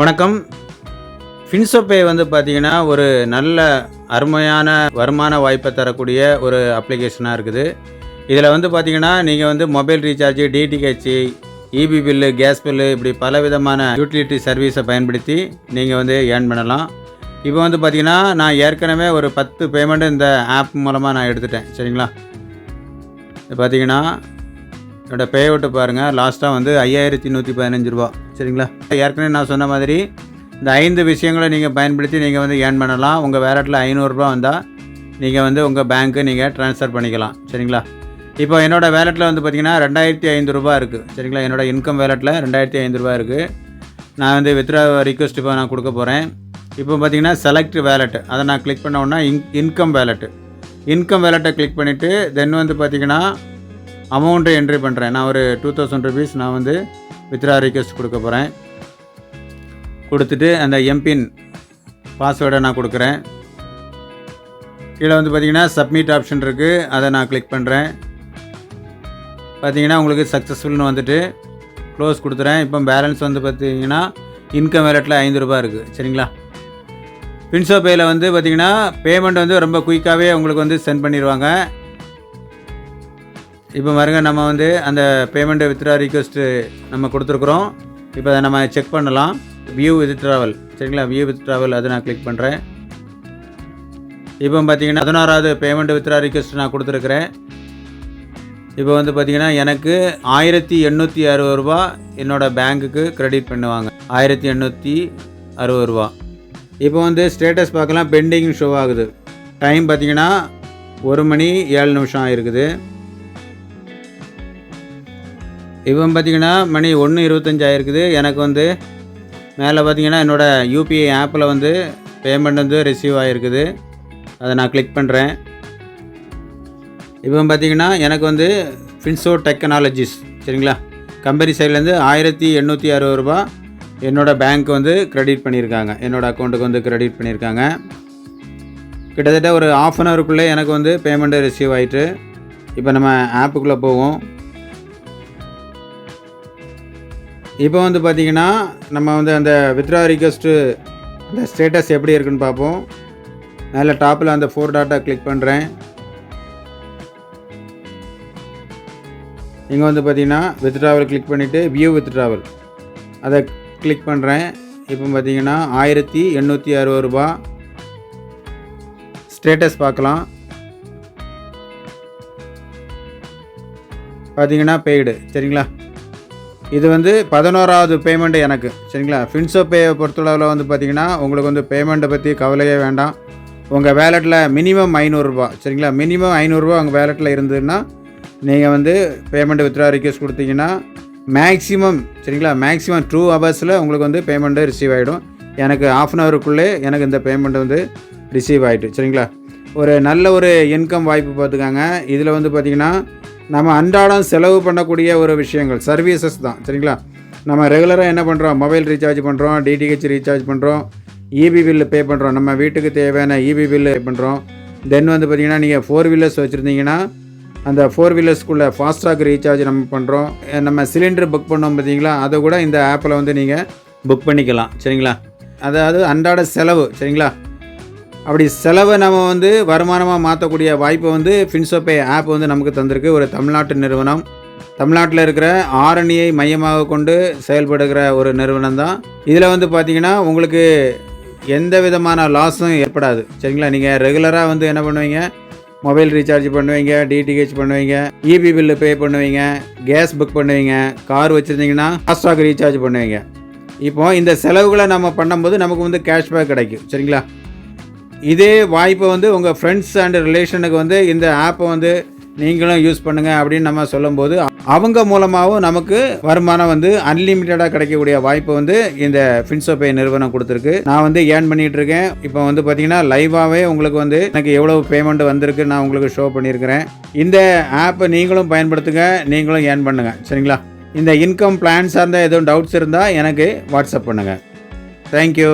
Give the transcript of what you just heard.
வணக்கம். ஃபின்சோபே வந்து பார்த்தீங்கன்னா ஒரு நல்ல அருமையான வருமான வாய்ப்பை தரக்கூடிய ஒரு அப்ளிகேஷனாக இருக்குது. இதில் வந்து பார்த்தீங்கன்னா நீங்கள் வந்து mobile recharge DTH EB bill gas bill இப்படி பல விதமான யூட்டிலிட்டி சர்வீஸை பயன்படுத்தி நீங்கள் வந்து ஏர்ன் பண்ணலாம். இப்போ வந்து பார்த்தீங்கன்னா நான் ஏற்கனவே ஒரு பத்து பேமெண்ட்டு இந்த ஆப் மூலமாக நான் எடுத்துட்டேன். சரிங்களா? இது பார்த்தீங்கன்னா என்னோடய பே அவுட்டை பாருங்கள் லாஸ்ட்டாக வந்து ஐயாயிரத்தி நூற்றி பதினஞ்சு ரூபா. சரிங்களா? ஏற்கனவே நான் சொன்ன மாதிரி இந்த ஐந்து விஷயங்களை நீங்கள் பயன்படுத்தி நீங்கள் வந்து ஏர்ன் பண்ணலாம். உங்கள் வேலட்டில் ஐநூறுரூபா வந்தால் நீங்கள் வந்து உங்கள் பேங்க்கு நீங்கள் ட்ரான்ஸ்ஃபர் பண்ணிக்கலாம். சரிங்களா? இப்போ என்னோடய வேலட்டில் வந்து பார்த்திங்கன்னா ரெண்டாயிரத்தி ஐந்து ரூபா இருக்குது சரிங்களா? என்னோடய இன்கம் வேலட்டில் ரெண்டாயிரத்தி ஐந்து ரூபா இருக்குது நான் வந்து வித்ரா ரிக்வஸ்ட் இப்போ நான் கொடுக்க போகிறேன் இப்போ பார்த்தீங்கன்னா செலக்ட் வேலெட்டு அதை நான் கிளிக் பண்ண உடனே இன் இன்கம் வேலெட்டு இன்கம் வேலெட்டை கிளிக் பண்ணிவிட்டு தென் வந்து பார்த்திங்கன்னா அமௌண்ட்டை என்ட்ரி பண்ணுறேன் நான் ஒரு டூ தௌசண்ட் ருபீஸ் நான் வந்து வித்ரா ரிக்வெஸ்ட் கொடுக்க போகிறேன் கொடுத்துட்டு அந்த எம்பின் பாஸ்வேர்டை நான் கொடுக்குறேன். கீழே வந்து பார்த்தீங்கன்னா சப்மிட் ஆப்ஷன் இருக்குது அதை நான் கிளிக் பண்ணுறேன் பார்த்தீங்கன்னா உங்களுக்கு சக்ஸஸ்ஃபுல்னு வந்துட்டு க்ளோஸ் கொடுத்துறேன். இப்போ பேலன்ஸ் வந்து பார்த்திங்கன்னா இன்கம் வேலெட்டில் ஐந்து ரூபா இருக்குது சரிங்களா? பின்சோ பேயில் வந்து பார்த்திங்கன்னா பேமெண்ட் வந்து ரொம்ப குயிக்காகவே உங்களுக்கு வந்து சென்ட் பண்ணிடுவாங்க இப்போ பாருங்க நம்ம வந்து அந்த பேமெண்ட்டை வித்ரா ரிக்வெஸ்ட்டு நம்ம கொடுத்துருக்குறோம். இப்போ அதை நம்ம செக் பண்ணலாம். வியூ வித் ட்ராவல் சரிங்களா? வியூ வித் ட்ராவல் அதை நான் கிளிக் பண்ணுறேன் இப்போ பார்த்தீங்கன்னா பதினாறாவது பேமெண்ட் வித்ரா ரிக்வெஸ்ட் நான் கொடுத்துருக்குறேன். இப்போ வந்து பார்த்தீங்கன்னா எனக்கு ஆயிரத்தி எண்ணூற்றி அறுபது ரூபா என்னோடய பேங்க்குக்கு க்ரெடிட் பண்ணுவாங்க. ஆயிரத்தி எண்ணூற்றி அறுபது ரூபா. இப்போ வந்து ஸ்டேட்டஸ் பார்க்கலாம். பெண்டிங் ஷோ ஆகுது. டைம் பார்த்தீங்கன்னா ஒரு மணி ஏழு நிமிஷம் ஆகிருக்குது இப்போ பார்த்தீங்கன்னா மணி ஒன்று இருபத்தஞ்சி ஆயிருக்குது எனக்கு வந்து மேலே பார்த்தீங்கன்னா என்னோடய யூபிஐ ஆப்பில் வந்து பேமெண்ட் வந்து ரிசீவ் ஆகிருக்குது அதை நான் கிளிக் பண்ணுறேன் இப்போ பார்த்தீங்கன்னா எனக்கு வந்து ஃபின்சோ டெக்னாலஜிஸ் சரிங்களா? கம்பெனி சைட்லேருந்து ஆயிரத்தி எண்ணூற்றி அறுபது ரூபா என்னோடய பேங்க் வந்து க்ரெடிட் பண்ணியிருக்காங்க. என்னோடய அக்கௌண்ட்டுக்கு வந்து க்ரெடிட் பண்ணியிருக்காங்க. கிட்டத்தட்ட ஒரு ஆஃப் அன் ஹவருக்குள்ளே எனக்கு வந்து பேமெண்ட்டு ரிசீவ் ஆகிட்டு இப்போ நம்ம ஆப்புக்குள்ளே போவோம். இப்போ வந்து பார்த்தீங்கன்னா நம்ம வந்து அந்த வித்ரா ரிக்வஸ்ட்டு அந்த ஸ்டேட்டஸ் எப்படி இருக்குன்னு பார்ப்போம். அதில் டாப்பில் அந்த ஃபோர் டாட்டா கிளிக் பண்ணுறேன் இங்கே வந்து பார்த்தீங்கன்னா வித்ட்ராவல் கிளிக் பண்ணிவிட்டு வியூ வித்ட்ராவல் அதை கிளிக் பண்ணுறேன் இப்போ பார்த்தீங்கன்னா ஆயிரத்தி எண்ணூற்றி அறுபது ரூபா. ஸ்டேட்டஸ் பார்க்கலாம். பார்த்தீங்கன்னா பெய்டு சரிங்களா? இது வந்து பதினோராவது பேமெண்ட்டு எனக்கு சரிங்களா? ஃபின்சோ பேயை பொறுத்தளவில் வந்து பார்த்தீங்கன்னா உங்களுக்கு வந்து பேமெண்ட்டை பற்றி கவலையே வேண்டாம். உங்கள் வேலெட்டில் மினிமம் ஐநூறுரூபா சரிங்களா? மினிமம் ஐநூறுரூவா உங்கள் வேலெட்டில் இருந்ததுன்னா நீங்கள் வந்து பேமெண்ட் வித்ரா ரிக்வஸ்ட் கொடுத்தீங்கன்னா மேக்ஸிமம் சரிங்களா? மேக்ஸிமம் டூ ஹவர்ஸில் உங்களுக்கு வந்து பேமெண்ட்டு ரிசீவ் ஆகிடும் எனக்கு ஆஃப் அன் ஹவருக்குள்ளே எனக்கு இந்த பேமெண்ட் வந்து ரிசீவ் ஆகிட்டு சரிங்களா? ஒரு நல்ல ஒரு இன்கம் வாய்ப்பு பார்த்துக்காங்க. இதில் வந்து பார்த்திங்கன்னா நம்ம அன்றாடம் செலவு பண்ணக்கூடிய ஒரு விஷயங்கள் சர்வீசஸ் தான் சரிங்களா? நம்ம ரெகுலராக என்ன பண்ணுறோம் மொபைல் ரீசார்ஜ் பண்ணுறோம் டிடிஹெச் ரீசார்ஜ் பண்ணுறோம் இபி பில்லு பே பண்ணுறோம் நம்ம வீட்டுக்கு தேவையான இபி பில்லு பே பண்ணுறோம் தென் வந்து பார்த்திங்கன்னா நீங்கள் ஃபோர் வீலர்ஸ் வச்சுருந்தீங்கன்னா அந்த ஃபோர் வீலர்ஸ்க்குள்ளே ஃபாஸ்டாக் ரீசார்ஜ் நம்ம பண்ணுறோம் நம்ம சிலிண்டர் புக் பண்ணோம் பார்த்தீங்களா அதை கூட இந்த ஆப்பில் வந்து நீங்கள் புக் பண்ணிக்கலாம் சரிங்களா? அதாவது அன்றாட செலவு சரிங்களா? அப்படி செலவை நம்ம வந்து வருமானமாக மாற்றக்கூடிய வாய்ப்பை வந்து ஃபின்சோபே ஆப் வந்து நமக்கு தந்திருக்கு. ஒரு தமிழ்நாட்டு நிறுவனம். தமிழ்நாட்டில் இருக்கிற ஆரணியை மையமாக கொண்டு செயல்படுகிற ஒரு நிறுவனம் தான். இதில் வந்து பார்த்திங்கன்னா உங்களுக்கு எந்த விதமான லாஸும் ஏற்படாது. சரிங்களா? நீங்கள் ரெகுலராக வந்து என்ன பண்ணுவீங்க? மொபைல் ரீசார்ஜ் பண்ணுவீங்க டிடிஹெச் பண்ணுவீங்க இபி பில்லு பே பண்ணுவீங்க கேஸ் புக் பண்ணுவீங்க கார் வச்சுருந்தீங்கன்னா ஃபாஸ்டாக் ரீசார்ஜ் பண்ணுவீங்க. இப்போ இந்த செலவுகளை நம்ம பண்ணும்போது நமக்கு வந்து கேஷ்பேக் கிடைக்கும். சரிங்களா? இதே வாய்ப்பை வந்து உங்கள் ஃப்ரெண்ட்ஸ் அண்ட் ரிலேஷனுக்கு வந்து இந்த ஆப்பை வந்து நீங்களும் யூஸ் பண்ணுங்கள் அப்படின்னு நம்ம சொல்லும்போது அவங்க மூலமாகவும் நமக்கு வருமானம் வந்து அன்லிமிட்டடாக கிடைக்கக்கூடிய வாய்ப்பு வந்து இந்த ஃபின்சோபே நிறுவனம் கொடுத்துருக்கு. நான் வந்து ஏர்ன் பண்ணிகிட்டு இருக்கேன். இப்போ வந்து பார்த்தீங்கன்னா லைவாகவே உங்களுக்கு வந்து எனக்கு எவ்வளோ பேமெண்ட் வந்திருக்கு நான் உங்களுக்கு ஷோ பண்ணியிருக்கிறேன் இந்த ஆப்பை நீங்களும் பயன்படுத்துங்க நீங்களும் ஏர்ன் பண்ணுங்கள் சரிங்களா? இந்த இன்கம் பிளான் சார்ந்த எதுவும் டவுட்ஸ் இருந்தால் எனக்கு வாட்ஸ்அப் பண்ணுங்கள் தேங்க்யூ